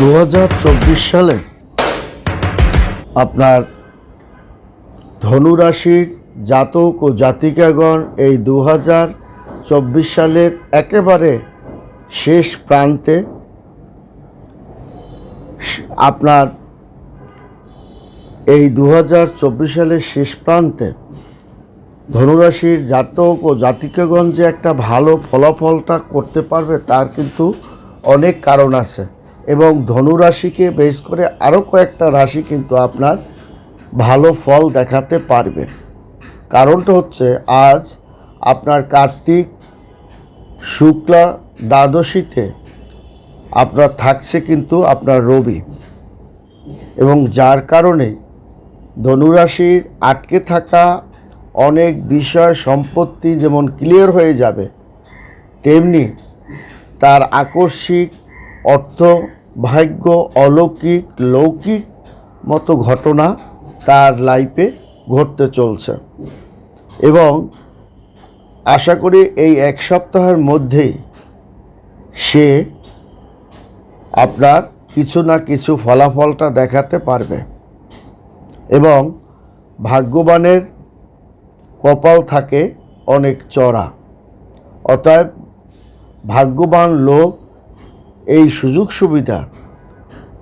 দু হাজার চব্বিশ সালে আপনার ধনুরাশির জাতক ও জাতিকাগণ এই দু সালের একেবারে শেষ প্রান্তে আপনার এই দু হাজার চব্বিশ সালের শেষ প্রান্তে ধনুরাশির জাতক ও জাতিকাগণ যে একটা ভালো ফলাফলটা করতে পারবে, তার কিন্তু অনেক কারণ আছে। এবং ধনুরাশিকে বেস করে আরও কয়েকটা রাশি কিন্তু আপনার ভালো ফল দেখাতে পারবে। কারণটা হচ্ছে আজ আপনার কার্তিক, শুক্লা, দ্বাদশীতে আপনার থাকছে কিন্তু আপনার রবি এবং যার কারণে ধনুরাশির আটকে থাকা অনেক বিষয়, সম্পত্তি যেমন ক্লিয়ার হয়ে যাবে, তেমনি তার আকস্মিক অর্থ ভাগ্য অলৌকিক, লৌকিক মতো ঘটনা তার লাইফে ঘটতে চলছে। এবং আশা করি এই এক সপ্তাহের মধ্যেই সে আপনার কিছু না কিছু ফলাফলটা দেখাতে পারবে। এবং ভাগ্যবানের কপাল থাকে অনেক চড়া। অতএব ভাগ্যবান লোক এই সুযোগ সুবিধা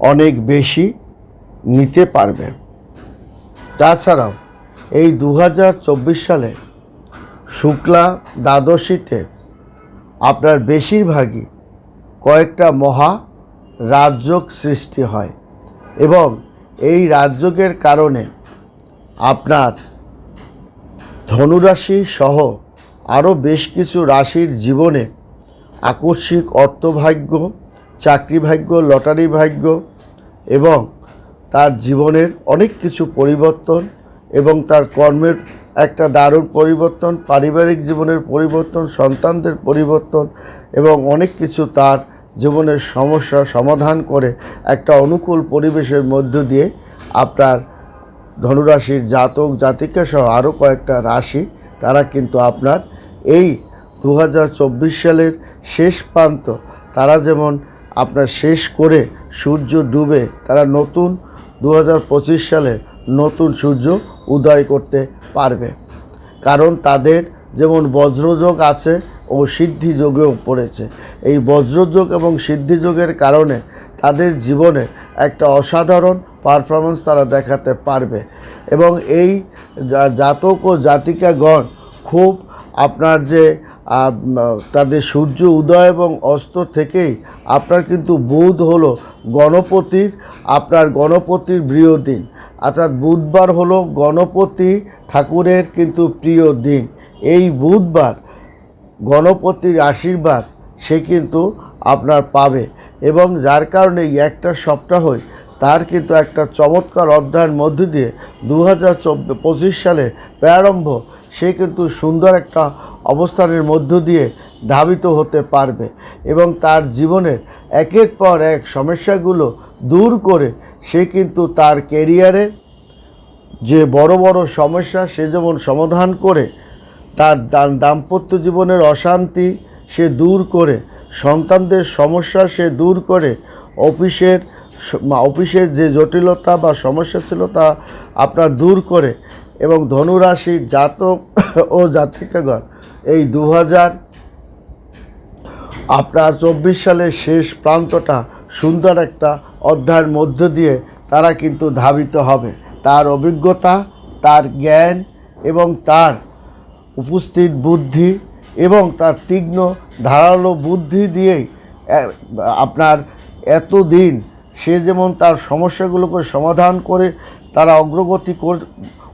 অনেক বেশি নিতে পারবে। তাছাড়াও এই দু হাজার চব্বিশ সালে শুক্লা দ্বাদশীতে আপনার বেশিরভাগই কয়েকটা মহা রাজযোগ সৃষ্টি হয় এবং এই রাজযোগের কারণে আপনার ধনুরাশি সহ আরও বেশ কিছু রাশির জীবনে আকস্মিক অর্থভাগ্য চাকরি ভাগ্য, লটারি ভাগ্য এবং তার জীবনের অনেক কিছু পরিবর্তন এবং তার কর্মের একটা দারুণ পরিবর্তন, পারিবারিক জীবনের পরিবর্তন, সন্তানদের পরিবর্তন এবং অনেক কিছু তার জীবনের সমস্যা সমাধান করে একটা অনুকূল পরিবেশের মধ্য দিয়ে আপনার ধনুরাশির জাতক, জাতিকা সহ আরও কয়েকটা রাশি তারা কিন্তু আপনার এই দু হাজার চব্বিশ সালের শেষ প্রান্ত তারা যেমন আপনার শেষ করে সূর্য ডুবে তারা নতুন দু হাজার পঁচিশ সালে নতুন সূর্য উদয় করতে পারবে। কারণ তাদের যেমন বজ্রযোগ আছে ও সিদ্ধিযোগেও পড়েছে। এই বজ্রযোগ এবং সিদ্ধিযোগের কারণে তাদের জীবনে একটা অসাধারণ পারফরমেন্স তারা দেখাতে পারবে এবং এই জাতক ও জাতিকাগণ খুব আপনার যে তাদের সূর্য উদয় এবং অস্ত থেকেই আপনার কিন্তু বুধ হলো গণপতির, আপনার গণপতির প্রিয় দিন। অর্থাৎ বুধবার হলো গণপতি ঠাকুরের কিন্তু প্রিয় দিন। এই বুধবার গণপতির আশীর্বাদ সে কিন্তু আপনার পাবে এবং যার কারণে একটা সপ্তাহই তার কিন্তু একটা চমৎকার অধ্যায়ের মধ্য দিয়ে দু হাজার সালের প্রারম্ভ, সে কিন্তু সুন্দর একটা অবস্থানের মধ্য দিয়ে ধাবিত হতে পারবে এবং তার জীবনের একের পর এক সমস্যাগুলো দূর করে সে কিন্তু তার কেরিয়ারে যে বড় বড় সমস্যা সে যেমন সমাধান করে, তার দাম্পত্য জীবনের অশান্তি সে দূর করে, সন্তানদের সমস্যা সে দূর করে, অফিসের অফিসের যে জটিলতা বা সমস্যা ছিল তা আপনার দূর করে এবং ধনুরাশি জাতক ও জাতিকাগণ, এই দু হাজার আপনার চব্বিশ সালের শেষ প্রান্তটা সুন্দর একটা অধ্যায়ের মধ্য দিয়ে তারা কিন্তু ধাবিত হবে। তার অভিজ্ঞতা, তার জ্ঞান এবং তার উপস্থিত বুদ্ধি এবং তার তীক্ষ্ণ, ধারালো বুদ্ধি দিয়েই আপনার এতদিন সে যেমন তার সমস্যাগুলোকে সমাধান করে, তারা অগ্রগতি কর-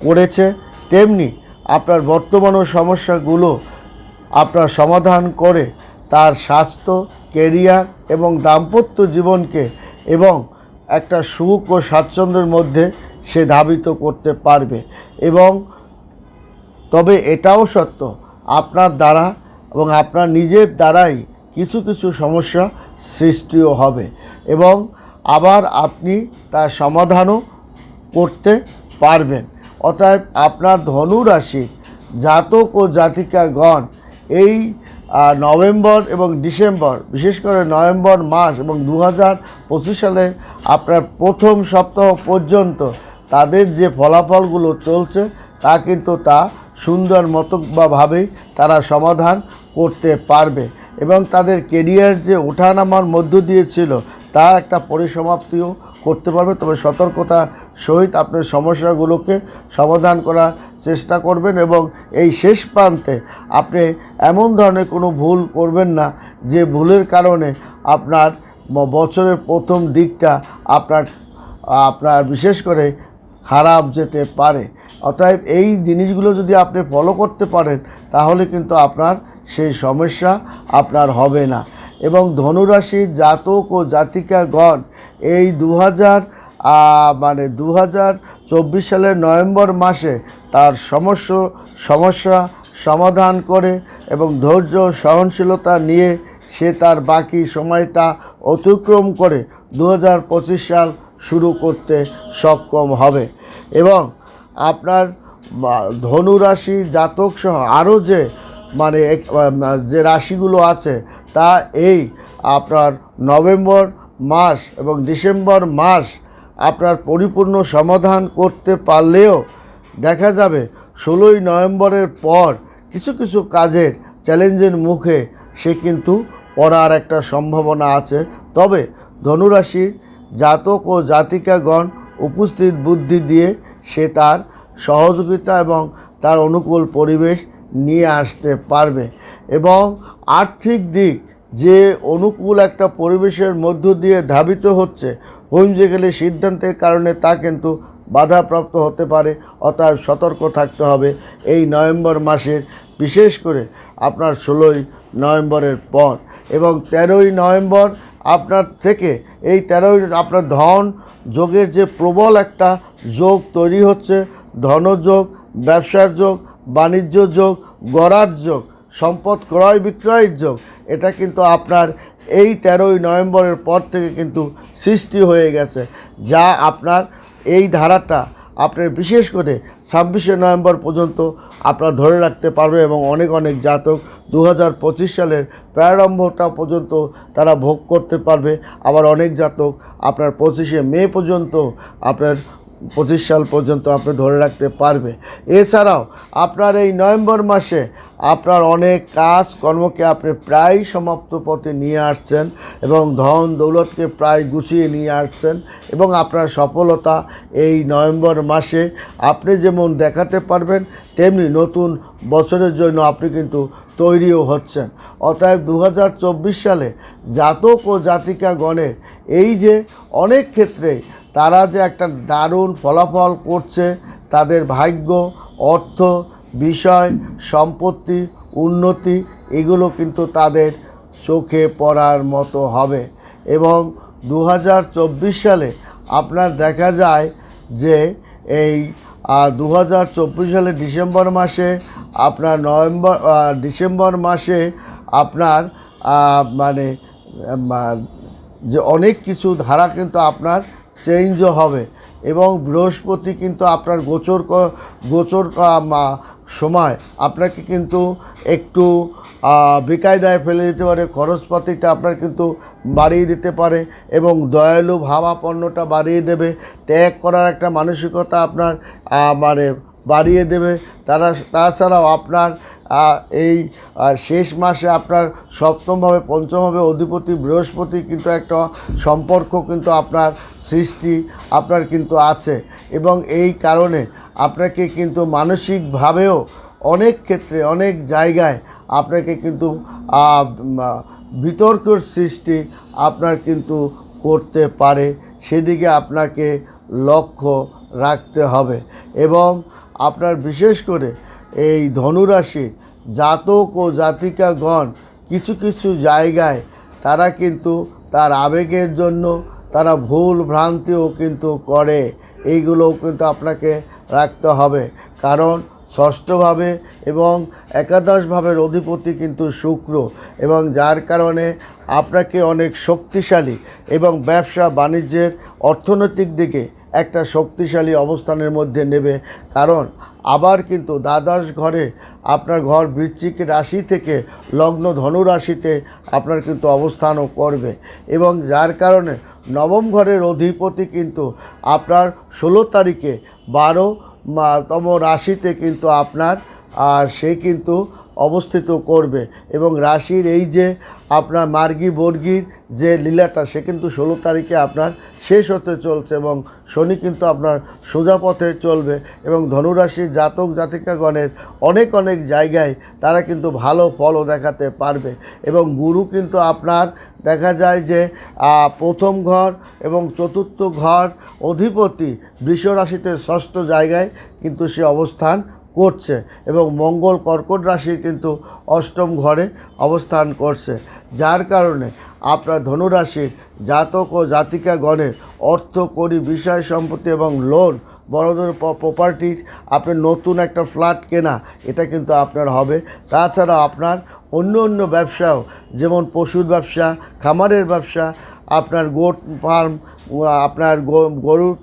করেছে, তেমনি আপনার বর্তমানও সমস্যাগুলো আপনার সমাধান করে তার স্বাস্থ্য কেরিয়ার এবং দাম্পত্য জীবনকে এবং একটা সুখ ও স্বাচ্ছন্দ্যের মধ্যে সে ধাবিত করতে পারবে। এবং তবে এটাও সত্য, আপনার দ্বারা এবং আপনার নিজের দ্বারাই কিছু কিছু সমস্যা সৃষ্টিও হবে। এবং আবার আপনি তার সমাধানও করতে পারবেন। অতএব আপনার ধনু রাশি জাতক ও জাতিকাগণ এই নভেম্বর এবং ডিসেম্বর, বিশেষ করে নভেম্বর মাস এবং দু হাজার পঁচিশ সালে আপনার প্রথম সপ্তাহ পর্যন্ত তাদের যে ফলাফলগুলো চলছে তা কিন্তু তা সুন্দর মতো ভাবেই তারা সমাধান করতে পারবে। এবং তাদের কেরিয়ার যে ওঠানামার মধ্য দিয়ে ছিল তার একটা পরিসমাপ্তিও করতে পারবে। তবে সতর্কতা সহিত আপনার সমস্যাগুলোকে সমাধান করার চেষ্টা করবেন এবং এই শেষ প্রান্তে আপনি এমন ধরনের কোনো ভুল করবেন না, যে ভুলের কারণে আপনার বছরের প্রথম দিকটা আপনার আপনার বিশেষ করে খারাপ যেতে পারে। অতএব এই জিনিসগুলো যদি আপনি ফলো করতে পারেন, তাহলে কিন্তু আপনার সেই সমস্যা আপনার হবে না। এবং ধনুরাশির জাতক ও জাতিকাগণ এই দু হাজার মানে দু হাজার চব্বিশ সালের নভেম্বর মাসে তার সমস্য সমস্যা সমাধান করে এবং ধৈর্য সহনশীলতা নিয়ে সে তার বাকি সময়টা অতিক্রম করে দু হাজার পঁচিশ সাল শুরু করতে সক্ষম হবে। এবং আপনার, বা- ধনু রাশি জাতক সহ আরও যে মানে যে রাশিগুলো আছে তা এই আপনার নভেম্বর মাস এবং ডিসেম্বর মাস আপনার পরিপূর্ণ সমাধান করতে পারলেও দেখা যাবে ষোলোই নভেম্বরের পর কিছু কিছু কাজের চ্যালেঞ্জের মুখে সে কিন্তু পড়ার একটা সম্ভাবনা আছে। তবে ধনুরাশির জাতক ও জাতিকাগণ উপস্থিত বুদ্ধি দিয়ে সে তার সহযোগিতা এবং তার অনুকূল পরিবেশ নিয়ে আসতে পারবে এবং আর্থিক দিক যে অনুকূল একটা পরিবেশের মধ্য দিয়ে ধাবিত হচ্ছে হোমজে গেলে সিদ্ধান্তের কারণে তা কিন্তু বাধাপ্রাপ্ত হতে পারে। অতএব সতর্ক থাকতে হবে এই নভেম্বর মাসের, বিশেষ করে আপনার ষোলোই নভেম্বরের পর। এবং তেরোই নভেম্বর আপনার থেকে এই তেরোই, আপনার ধন যোগের যে প্রবল একটা যোগ তৈরি হচ্ছে, ধনযোগ, ব্যবসার যোগ, বাণিজ্য যোগ, গড়ার যোগ সম্পদ ক্রয় বিক্রয়ের যোগ। এটা কিন্তু আপনার এই তেরোই নভেম্বরের পর থেকে কিন্তু সৃষ্টি হয়ে গেছে, যা আপনার এই ধারাটা আপনার বিশেষ করে ছাব্বিশে নভেম্বর পর্যন্ত আপনার ধরে রাখতে পারবে এবং অনেক অনেক জাতক দু হাজার পঁচিশ সালের প্রারম্ভটা পর্যন্ত তারা ভোগ করতে পারবে। আবার অনেক জাতক আপনার পঁচিশে মে পর্যন্ত আপনার পঁচিশ সাল পর্যন্ত আপনি ধরে রাখতে পারবে। এছাড়াও, আপনার এই নভেম্বর মাসে আপনার অনেক কাজ কর্মকে আপনি প্রায় সমাপ্ত পথে নিয়ে আসছেন এবং ধন দৌলতকে প্রায় গুছিয়ে নিয়ে আসছেন এবং আপনার সফলতা এই নভেম্বর মাসে আপনি যেমন দেখাতে পারবেন, তেমনি নতুন বছরের জন্য আপনি কিন্তু তৈরিও হচ্ছেন। অতএব দু হাজার চব্বিশ সালে জাতক ও জাতিকাগণের এই যে অনেক ক্ষেত্রেই তারা যে একটা দারুণ ফলাফল করছে, তাদের ভাগ্য, অর্থ, বিষয়, সম্পত্তি, উন্নতি, এগুলো কিন্তু তাদের চোখে পড়ার মতো হবে। এবং দু হাজার চব্বিশ সালে আপনার দেখা যায় যে এই দু হাজার চব্বিশ সালে ডিসেম্বর মাসে আপনার নভেম্বর ডিসেম্বর মাসে আপনার মানে যে অনেক কিছু ধারা কিন্তু আপনার চেঞ্জও হবে। এবং বৃহস্পতি কিন্তু আপনার গোচর গোচর সময়। আপনাকে কিন্তু একটু বেকায়দায় ফেলে দিতে পারে। খরচপাতিটা আপনার কিন্তু বাড়িয়ে দিতে পারে এবং দয়ালু ভাবাপন্নটা বাড়িয়ে দেবে। ত্যাগ করার একটা মানসিকতা আপনার মানে বাড়িয়ে দেবে। তারা তাছাড়াও আপনার এই শেষ মাসে আপনার সপ্তমভাবে পঞ্চমভাবে অধিপতি, বৃহস্পতি কিন্তু একটা সম্পর্ক কিন্তু আপনার সৃষ্টি আপনার কিন্তু আছে। এবং এই কারণে আপনাকে কিন্তু মানসিকভাবেও অনেক ক্ষেত্রে, অনেক জায়গায় আপনাকে কিন্তু বিতর্কর সৃষ্টি আপনার কিন্তু করতে পারে। সেদিকে আপনাকে লক্ষ্য রাখতে হবে। এবং আপনার বিশেষ করে এই ধনুরাশি জাতক ও জাতিকাগণ কিছু কিছু জায়গায় তারা কিন্তু তার আবেগের জন্য তারা ভুল ভ্রান্তিও কিন্তু করে। এইগুলোও কিন্তু আপনাকে রাখতে হবে। কারণ ষষ্ঠভাবে এবং একাদশভাবের অধিপতি কিন্তু শুক্র এবং যার কারণে আপনাকে অনেক শক্তিশালী এবং ব্যবসা বাণিজ্যের অর্থনৈতিক দিকে একটা শক্তিশালী অবস্থানের মধ্যে নেবে। কারণ আবার কিন্তু দ্বাদশ ঘরে আপনার ঘর বৃশ্চিক রাশি থেকে লগ্ন ধনু রাশিতে আপনার কিন্তু অবস্থানও করবে। এবং যার কারণে নবম ঘরের অধিপতি কিন্তু আপনার ষোলো তারিখে বারো, মা- তম রাশিতে কিন্তু আপনার সে কিন্তু অবস্থিত করবে। এবং রাশির এই যে আপনার মার্গী বর্গীর যে লীলাটা, সে কিন্তু ষোলো তারিখে আপনার শেষ হতে চলছে এবং শনি কিন্তু আপনার সোজা পথে চলবে এবং ধনুরাশির জাতক জাতিকাগণের অনেক অনেক জায়গায় তারা কিন্তু ভালো ফলও দেখাতে পারবে। এবং গুরু কিন্তু আপনার দেখা যায় যে প্রথম ঘর এবং চতুর্থ ঘর অধিপতি বৃষ রাশিতে ষষ্ঠ জায়গায় কিন্তু সে অবস্থান করছে এবং মঙ্গল কর্কট রাশির কিন্তু অষ্টম ঘরে অবস্থান করছে। যার কারণে আপনার ধনুরাশির জাতক ও জাতিকা গণের অর্থ করি বিষয় সম্পত্তি এবং লোন বড়দের প্রপার্টির আপনার নতুন একটা ফ্ল্যাট কেনা, এটা কিন্তু আপনার হবে। তাছাড়া আপনার অন্য অন্য ব্যবসাও, যেমন পশুর ব্যবসা, খামারের ব্যবসা, আপনার গোট ফার্ম আপনার গরুর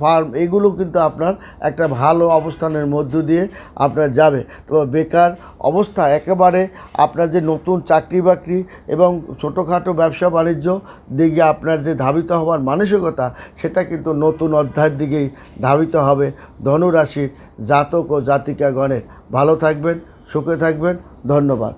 ফার্ম এগুলো কিন্তু আপনার একটা ভালো অবস্থানের মধ্য দিয়ে আপনার যাবে। তো বেকার অবস্থা, একেবারে আপনার যে নতুন চাকরি বাকরি এবং ছোটোখাটো ব্যবসা বাণিজ্য দিকে আপনার যে ধাবিত হওয়ার মানসিকতা, সেটা কিন্তু নতুন অধ্যায়ের দিকেই ধাবিত হবে ধনুরাশির জাতক ও জাতিকাগণের। ভালো থাকবেন, সুখে থাকবেন, ধন্যবাদ।